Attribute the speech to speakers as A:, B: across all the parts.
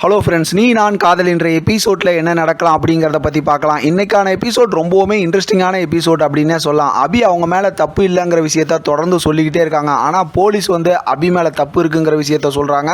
A: Hello friends நீ நான் காதல் என்ற எபிசோடில் என்ன நடக்கலாம் அப்படிங்கிறத பற்றி பார்க்கலாம். இன்றைக்கான எபிசோட் ரொம்பவுமே இன்ட்ரெஸ்டிங்கான எபிசோட் அப்படின்னே சொல்லலாம். அபி அவங்க மேலே தப்பு இல்லைங்கிற விஷயத்த தொடர்ந்து சொல்லிக்கிட்டே இருக்காங்க. ஆனால் போலீஸ் வந்து அபி மேலே தப்பு இருக்குங்கிற விஷயத்த சொல்கிறாங்க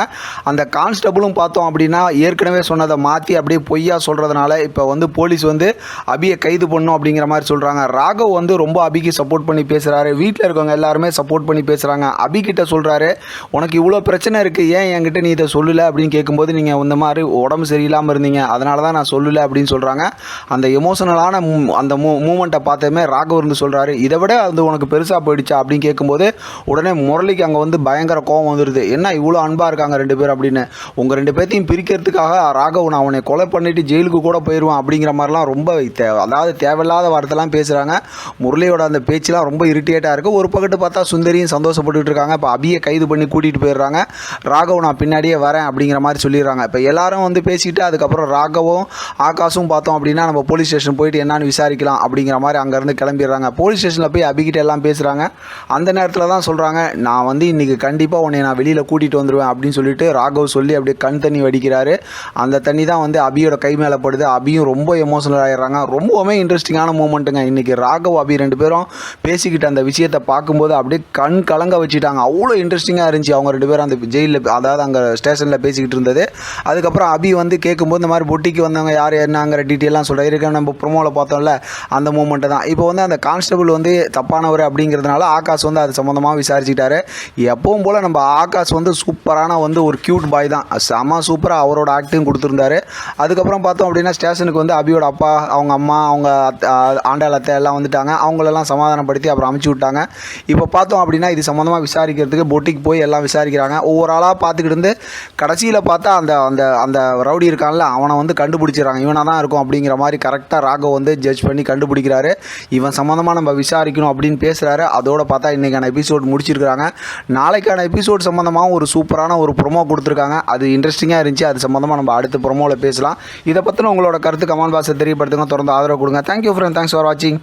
A: அந்த கான்ஸ்டபுளும் பார்த்தோம் அப்படின்னா ஏற்கனவே சொன்னதை மாற்றி அப்படியே பொய்யா சொல்கிறதுனால இப்போ வந்து போலீஸ் வந்து அபியை கைது பண்ணும் அப்படிங்கிற மாதிரி சொல்கிறாங்க ராகவ் வந்து ரொம்ப அபிக்கு சப்போர்ட் பண்ணி பேசுகிறாரு வீட்டில் இருக்கவங்க எல்லாருமே சப்போர்ட் பண்ணி பேசுகிறாங்க அபி கிட்ட சொல்கிறாரு உனக்கு இவ்வளோ பிரச்சனை இருக்குது ஏன் என்கிட்ட நீ இதை சொல்லலை? அப்படின்னு கேட்கும்போது நீங்கள் இந்த மாதிரி உடம்பு சரியில்லாமல் இருந்தீங்க அதனால தான் நான் சொல்லலை அப்படின்னு சொல்கிறாங்க அந்த எமோஷனலான அந்த மூ மூமெண்ட்டை பார்த்ததுமே ராகவ் இருந்து சொல்கிறாரு இதை விட அது உனக்கு பெருசாக போயிடுச்சா? அப்படின்னு கேட்கும்போது உடனே முரளிக்கு அங்கே வந்து பயங்கர கோவம் வந்துடுது என்ன இவ்வளோ அன்பாக இருக்காங்க ரெண்டு பேர் அப்படின்னு. உங்கள் ரெண்டு பேர்த்தையும் பிரிக்கிறதுக்காக ராகவ் நான் அவனை கொலை பண்ணிட்டு ஜெயிலுக்கு கூட போயிடுவான் அப்படிங்கிற மாதிரிலாம் ரொம்ப தே அதாவது தேவையில்லாத வார்த்தைலாம் பேசுகிறாங்க முரளியோட அந்த பேச்செலாம் ரொம்ப இரிட்டேட்டாக இருக்குது ஒரு பக்கத்து பார்த்தா சுந்தரியும் சந்தோஷப்பட்டுட்டு இருக்காங்க. இப்போ அபியை கைது பண்ணி கூட்டிகிட்டு போயிடுறாங்க. ராகவ் நான் பின்னாடியே வரேன் அப்படிங்கிற மாதிரி சொல்லிடுறாங்க. இப்போ எல்லாரும் வந்து பேசிக்கிட்டு அதுக்கப்புறம் ராகவும் ஆகாஷும் பார்த்தோம் அப்படின்னா நம்ம போலீஸ் ஸ்டேஷன் போயிட்டு என்னன்னு விசாரிக்கலாம் அப்படிங்கிற மாதிரி அங்கேருந்து கிளம்பிடுறாங்க. போலீஸ் ஸ்டேஷனில் போய் அபிகிட்ட எல்லாம் பேசுகிறாங்க அந்த நேரத்தில் தான் சொல்கிறாங்க நான் வந்து இன்றைக்கி கண்டிப்பாக உன்னை நான் வெளியில் கூட்டிகிட்டு வந்துடுவேன் அப்படின்னு சொல்லிட்டு ராகவ் சொல்லி அப்படியே கண் தண்ணி வடிக்கிறாரு. அந்த தண்ணி தான் வந்து அபியோட கை மேலே படுது. அபியும் ரொம்ப எமோஷனல் ஆகிடுறாங்க ரொம்பவுமே இன்ட்ரெஸ்டிங்கான மூமெண்ட்டுங்க இன்றைக்கி ராகவ் அபி ரெண்டு பேரும் பேசிக்கிட்டு அந்த விஷயத்தை பார்க்கும்போது அப்படியே கண் கலங்க வச்சுட்டாங்க. அவ்வளோ இன்ட்ரெஸ்டிங்காக இருந்துச்சு. அவங்க ரெண்டு பேரும் அந்த ஜெயிலில் அதாவது அங்கே ஸ்டேஷனில் பேசிக்கிட்டு இருந்தது. அதுக்கப்புறம் அபி வந்து கேட்கும்போது இந்த மாதிரி பொட்டிக்கு வந்தவங்க யார் என்னங்கிற டீட்டெயிலாம் சொல்ல இருக்க நம்ம ப்ரொமோவில் பார்த்தோம்ல அந்த மூமெண்ட்டு தான். இப்போ வந்து அந்த கான்ஸ்டபிள் வந்து தப்பானவர் அப்படிங்கிறதுனால ஆகாஷ் வந்து அது சம்மந்தமாக விசாரிச்சுக்கிட்டாரு. எப்பவும் போல் நம்ம ஆகாஷ் வந்து சூப்பரான வந்து ஒரு க்யூட் பாய் தான். செம சூப்பராக அவரோட ஆக்டிங் கொடுத்துருந்தாரு. அதுக்கப்புறம் பார்த்தோம் அப்படின்னா ஸ்டேஷனுக்கு வந்து அபியோட அப்பா அவங்க அம்மா அவங்க அத்தை- ஆண்டாள் அத்தை எல்லாம் வந்துட்டாங்க. அவங்களெல்லாம் சமாதானப்படுத்தி அப்புறம் அமுச்சு விட்டாங்க. இப்போ பார்த்தோம் அப்படின்னா இது சம்மந்தமாக விசாரிக்கிறதுக்கு பொட்டிக்கு போய் எல்லாம் விசாரிக்கிறாங்க. ஒவ்வொரு ஆளாக பார்த்துக்கிட்டு இருந்து கடைசியில் பார்த்தா அந்த அந்த அந்த ரவுடி இருக்கான்ல அவனை வந்து கண்டுபிடிச்சிடறாங்க. இவனாக தான் இருக்கும் அப்படிங்கிற மாதிரி கரெக்டாக ராகவ் வந்து ஜட்ஜ் பண்ணி கண்டுபிடிக்கிறாரு. இவன் சம்மந்தமாக நம்ம விசாரிக்கணும் அப்படின்னு பேசுகிறாரு அதோட பார்த்தா இன்றைக்கான எபிசோட் முடிச்சிருக்கிறாங்க. நாளைக்கான எபிசோட் சம்மந்தமாக ஒரு சூப்பரான ஒரு ப்ரொமோ கொடுத்துருக்காங்க. அது இன்ட்ரெஸ்டிங்காக இருந்துச்சு. அது சம்மந்தமாக நம்ம அடுத்த ப்ரொமோவில் பேசலாம். இதை பற்றின உங்களோட கருத்து கமெண்ட் பாக்ஸை தெரியப்படுத்துங்க. தொடர்ந்து ஆதரவு கொடுங்க. தேங்க்யூ ஃப்ரெண்ட் தேங்க்ஸ் ஃபார் வாட்சிங்